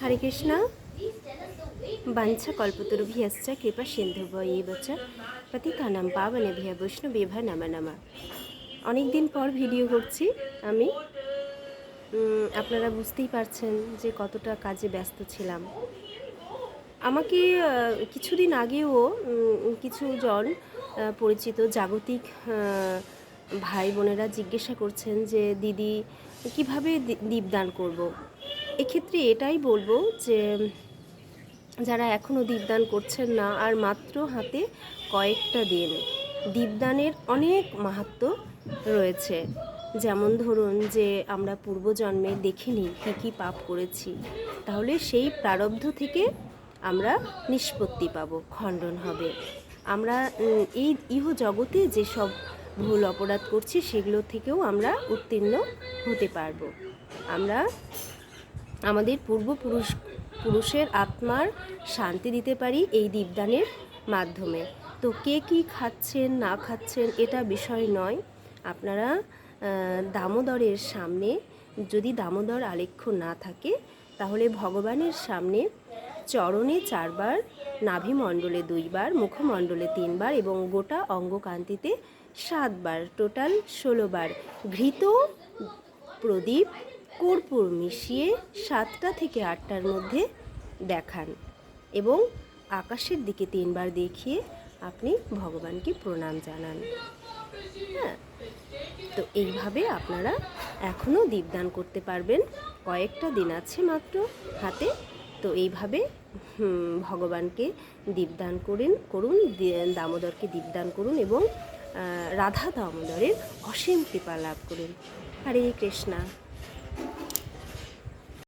হরে কৃষ্ণ বাঞ্ছা কল্পতরুভিয়শ্চ কৃপা সিন্ধুবয়ী বচ পতিতানাম বৈষ্ণব বেভা নামা নামা অনেকদিন পর ভিডিও করছি আমি আপনারা বুঝতেই পারছেন যে কতটা কাজে ব্যস্ত ছিলাম। আমাকে কিছুদিন আগেও কিছু জন পরিচিত জাগতিক ভাই বোনেরা জিজ্ঞাসা করছেন যে, দিদি, কীভাবে দীপদান করব। এক্ষেত্রে এটাই বলব যে, যারা এখনও দীপদান করছেন না, আর মাত্র হাতে কয়েকটা দিন, দীপদানের অনেক মাহাত্ম্য রয়েছে যেমন ধরুন যে, আমরা পূর্বজন্মে দেখিনি কী কী পাপ করেছি, তাহলে সেই প্রারব্ধ থেকে আমরা নিষ্পত্তি পাব, খণ্ডন হবে আমরা এই ইহ জগতে যেসব ভুল অপরাধ করছি, সেগুলো থেকেও আমরা উত্তীর্ণ হতে পারব। আমরা আমাদের পূর্বপুরুষ, পুরুষের আত্মার শান্তি দিতে পারি এই দীপদানের মাধ্যমে। তো কে কী খাচ্ছেন, না খাচ্ছেন, এটা বিষয় নয়। আপনারা দামোদরের সামনে, যদি দামোদর আলেখ্য না থাকে, তাহলে ভগবানের সামনে চরণে চারবার নাভিমণ্ডলে দুইবার মুখমণ্ডলে তিনবার এবং গোটা অঙ্গকান্তিতে সাতবার, টোটাল ষোলোবার। ঘৃত প্রদীপ কর্পূর মিশিয়ে সাতটা থেকে আটটার মধ্যে দেখান এবং আকাশের দিকে তিনবার দেখিয়ে আপনি ভগবানকে প্রণাম জানান। হ্যাঁ তো এইভাবে আপনারা এখনও দীপদান করতে পারবেন। কয়েকটা দিন আছে মাত্র হাতে। তো এইভাবে ভগবানকে দীপদান করেন, করুন দামোদরকে দীপদান করুন এবং রাধা দামোদরের অসীম কৃপা লাভ করুন। হরে কৃষ্ণা।